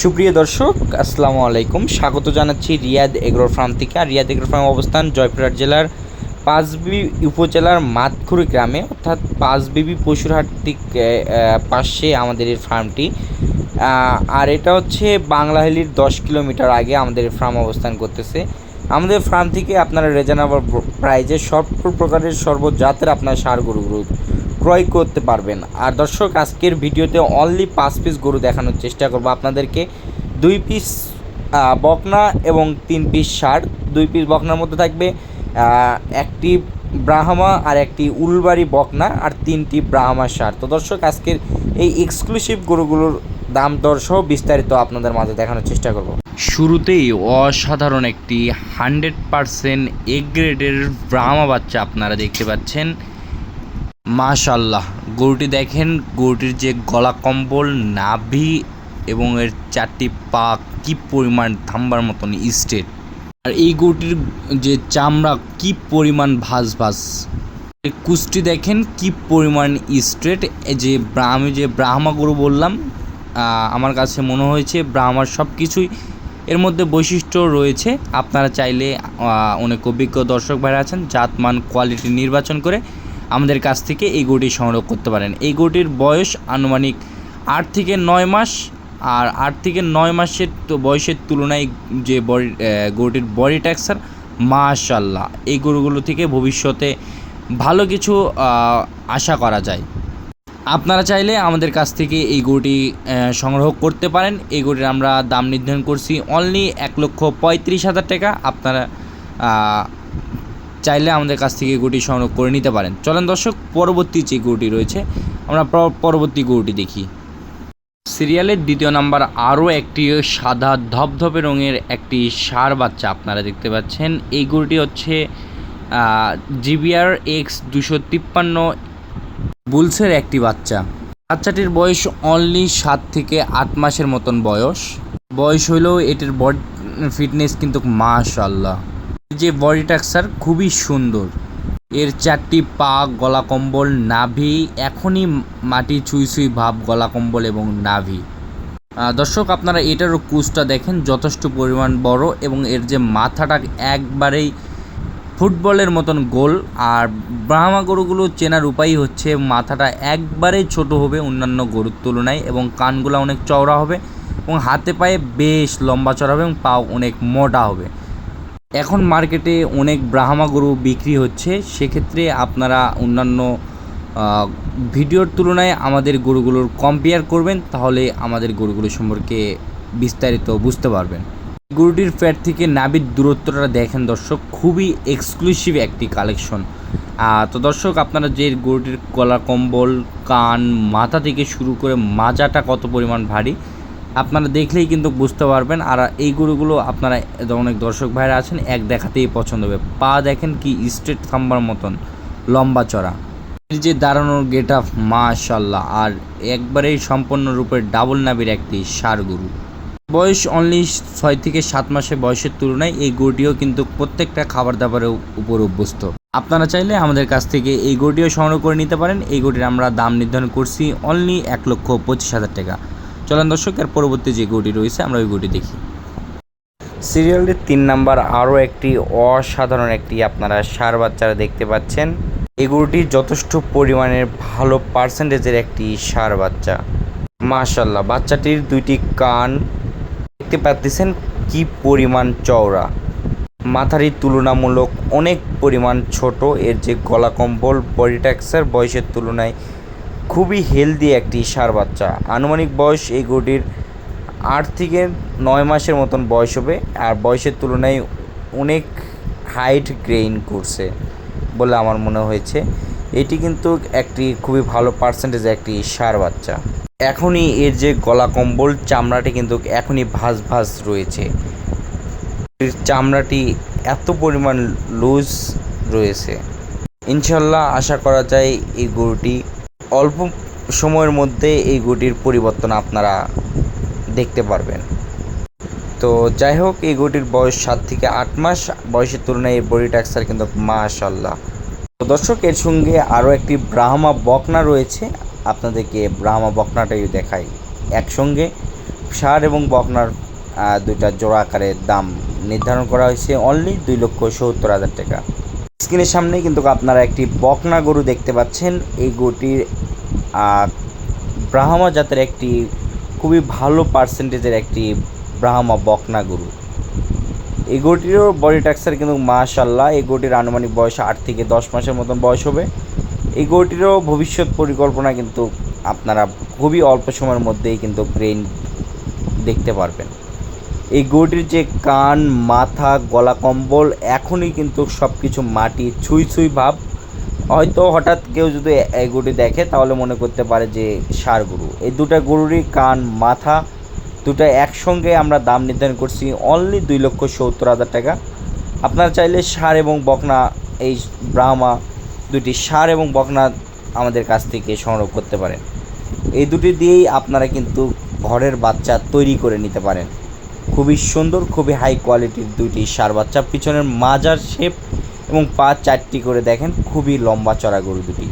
সুপ্রিয় দর্শক, আসসালামু আলাইকুম। স্বাগত জানাচ্ছি রিয়াদ এগ্রো ফার্ম থেকে। আর রিয়াদ এগ্রো ফার্ম অবস্থান জয়পুরহাট জেলার পাঁচবিবি উপজেলার মাতখুরি গ্রামে। অর্থাৎ পাঁচবিবি পশুরহাট থেকে পাশে আমাদের এই ফার্মটি। আর এটা হচ্ছে বাংলাহেলির দশ কিলোমিটার আগে আমাদের ফার্ম অবস্থান করতেছে। আমাদের ফার্ম থেকে আপনারা রেজানেবল প্রাইজে সব প্রকারের সর্বজাতের আপনার সার গরুগুলো ক্রয় করতে পারবেন। আর দর্শক, আজকের ভিডিওতে অনলি পাঁচ পিস গরু দেখানোর চেষ্টা করব আপনাদেরকে। দুই পিস বকনা এবং তিন পিস সার দুই পিস বকনার মধ্যে থাকবে একটি ব্রাহ্মা আর একটি উলবাড়ি বকনা আর তিনটি ব্রাহ্মা সার তো দর্শক, আজকের এই এক্সক্লুসিভ গরুগুলোর দাম দর বিস্তারিত আপনাদের মাঝে দেখানোর চেষ্টা করব। শুরুতেই অসাধারণ একটি হান্ড্রেড পারসেন্ট এ গ্রেডের ব্রাহ্মা বাচ্চা আপনারা দেখতে পাচ্ছেন। মাশাল্লাহ গরুটি দেখেন, গরুটির যে গলা কম্বল, নাভি এবং এর চারটি পা কি পরিমাণ থাম্বার মতন স্টেট আর এই গরুটির যে চামড়া কি পরিমাণ ভাস ভাস কুষ্টি দেখেন কি পরিমাণ স্ট্রেট। যে আমি যে ব্রাহ্মা গরু বললাম আমার কাছে মনে হয়েছে ব্রাহ্মার সব কিছুই এর মধ্যে বৈশিষ্ট্য রয়েছে। আপনারা চাইলে অনেক অভিজ্ঞ দর্শক ভাইরা আছেন, জাতমান, কোয়ালিটি নির্বাচন করে আমাদের কাছ থেকে এই গরুটি সংগ্রহ করতে পারেন। এই গরুটির বয়স আনুমানিক আট থেকে নয় মাস আর আট থেকে নয় মাসের তো বয়সের তুলনায় যে বডি গরুটির বডি ট্যাক্সার মাশাল্লাহ এই গরুগুলো থেকে ভবিষ্যতে ভালো কিছু আশা করা যায়। আপনারা চাইলে আমাদের কাছ থেকে এই গরুটি সংগ্রহ করতে পারেন। এই গরুটির আমরা দাম নির্ধারণ করছি অনলি এক লক্ষ পঁয়ত্রিশ হাজার টাকা। আপনারা চাইলে আমাদের কাছ থেকে গরুটি সংগ্রহ করে নিতে পারেন। চলেন দর্শক, পরবর্তী যে গরুটি রয়েছে, আমরা পরবর্তী গরুটি দেখি। সিরিয়ালের দ্বিতীয় নাম্বার আরও একটি সাদা ধপধপে রঙের একটি সার বাচ্চা আপনারা দেখতে পাচ্ছেন। এই গরুটি হচ্ছে জিবিআর এক্স দুশো তিপ্পান্ন বুলসের একটি বাচ্চা। বাচ্চাটির বয়স অনলি সাত থেকে আট মাসের মতন বয়স। বয়স হলেও এটির বডি ফিটনেস কিন্তু মাশাল্লাহ যে বডি টাক্সার খুবই সুন্দর। এর চারটি পা গলা কম্বল, নাভি, এখনই মাটি ছুঁই ছুঁই ভাব, গলা কম্বল এবং নাভি। দর্শক, আপনারা এটারও কুচটা দেখেন, যথেষ্ট পরিমাণ বড় এবং এর যে মাথাটা একবারেই ফুটবলের মতন গোল। আর ব্রাহ্মা গরুগুলো চেনার উপায় হচ্ছে, মাথাটা একবারেই ছোট হবে অন্যান্য গরুর তুলনায় এবং কানগুলো অনেক চওড়া হবে এবং হাতে পায়ে বেশ লম্বা চড়া হবে এবং পা অনেক মোটা হবে। এখন মার্কেটে অনেক ব্রাহ্মা গরু বিক্রি হচ্ছে, সেক্ষেত্রে আপনারা অন্যান্য ভিডিওর তুলনায় আমাদের গরুগুলোর কম্পেয়ার করবেন, তাহলে আমাদের গরুগুলো সম্পর্কে বিস্তারিত বুঝতে পারবেন। গরুটির ফ্যাট থেকে নাভির দূরত্বটা দেখেন দর্শক, খুবই এক্সক্লুসিভ একটি কালেকশন তো দর্শক, আপনারা যে গরুটির গলা কম্বল, কান, মাথা থেকে শুরু করে মাজাটা কত পরিমাণ ভারী আপনারা দেখলেই কিন্তু বুঝতে পারবেন। আর এই গরুগুলো আপনারা অনেক দর্শক ভাইরা আছেন, এক দেখাতেই পছন্দ হবে। পা দেখেন কি স্ট্রেট থাম্বার মতন, লম্বা চড়া। এর যে দাঁড়ানোর গেট আপ মাশাল্লাহ আর একবারেই সম্পূর্ণরূপে ডাবল নাবির একটি সার গরু। বয়স অনলি ছয় থেকে সাত মাসের বয়সের তুলনায় এই গরুটিও কিন্তু প্রত্যেকটা খাবার দাবারের উপর অভ্যস্ত। আপনারা চাইলে আমাদের কাছ থেকে এই গরুটিও সংগ্রহ করে নিতে পারেন। এই গরুটির আমরা দাম নির্ধারণ করছি অনলি এক লক্ষ পঁচিশ হাজার টাকা। চলেন দর্শক, এর পরবর্তী যে গুটি রয়েছে, আমরা ওই গুটি দেখি। সিরিয়ালটির তিন নাম্বার আরও একটি অসাধারণ একটি আপনারা সার বাচ্চারা দেখতে পাচ্ছেন। এই গরুটি যথেষ্ট পরিমাণের ভালো পার্সেন্টেজের একটি সার বাচ্চা। মাশাল্লাহ বাচ্চাটির দুইটি কান দেখতে পাচ্ছেন কি পরিমাণ চওড়া। মাথারই তুলনামূলক অনেক পরিমাণ ছোট, এর যে গলা কম্বল বডি ট্যাক্সার বয়সের তুলনায় খুবই হেলদি একটি সার বাচ্চা। আনুমানিক বয়স এই গরুটির আট থেকে নয় মাসের মতন বয়স হবে আর বয়সের তুলনায় অনেক হাইট গ্রেইন করছে বলে আমার মনে হয়েছে। এটি কিন্তু একটি খুবই ভালো পার্সেন্টেজ একটি সার বাচ্চা। এখনই এর যে গলা কম্বল, চামড়াটি কিন্তু এখনই ভাজ ভাজ রয়েছে। চামড়াটি এত পরিমাণ লুজ রয়েছে। ইনশাল্লাহ আশা করা যায় এই গরুটি অল্প সময়ের মধ্যে এই গরুটির পরিবর্তন আপনারা দেখতে পারবেন। তো যাই হোক, এই গরুটির বয়স সাত থেকে আট মাস। বয়সের তুলনায় এই বডি ট্যাক্সার কিন্তু মাশাল্লাহ তো দর্শক, এর সঙ্গে আরও একটি ব্রাহ্মা বকনা রয়েছে। আপনাদেরকে ব্রাহ্মা বকনাটাই দেখাই। একসঙ্গে সার এবং বকনার দুইটা জোড়া আকারের দাম নির্ধারণ করা হয়েছে। অনলি দুই লক্ষ সত্তর হাজার টাকা। স্ক্রিনের সামনে কিন্তু আপনারা একটি বকনা গরু দেখতে পাচ্ছেন। এই গরুটির ব্রাহ্মা জাতের একটি খুবই ভালো পার্সেন্টেজের একটি ব্রাহ্মা বকনা গরু। এই গরুটিরও বডি টাক্সার কিন্তু মাশাল্লাহ এই গরুটির আনুমানিক বয়স আট থেকে দশ মাসের মতন বয়স হবে। এই গরুটিরও ভবিষ্যৎ পরিকল্পনা কিন্তু আপনারা খুবই অল্প সময়ের মধ্যেই কিন্তু ব্রেন দেখতে পারবেন। এই গরুটির যে কান, মাথা, গলা কম্বল, এখনই কিন্তু সব কিছু মাটি ছুঁই ছুঁই ভাব। হয়তো হঠাৎ কেউ যদি এই গরুটি দেখে, তাহলে মনে করতে পারে যে সার গরু। এই দুটা গরুরই কান, মাথা, দুটো একসঙ্গে আমরা দাম নির্ধারণ করছি অনলি দুই লক্ষ সত্তর হাজার টাকা। আপনারা চাইলে সার এবং বকনা, এই ব্রাহ্মা দুটি সার এবং বকনা আমাদের কাছ থেকে সংগ্রহ করতে পারেন। এই দুটি দিয়েই আপনারা কিন্তু ঘরের বাচ্চা তৈরি করে নিতে পারেন। খুবই সুন্দর, খুবই হাই কোয়ালিটির দুইটি সার বাচ্চা। পিছনের মাজার শেপ এবং পা চারটি করে দেখেন, খুবই লম্বা চড়া গরু দুটি।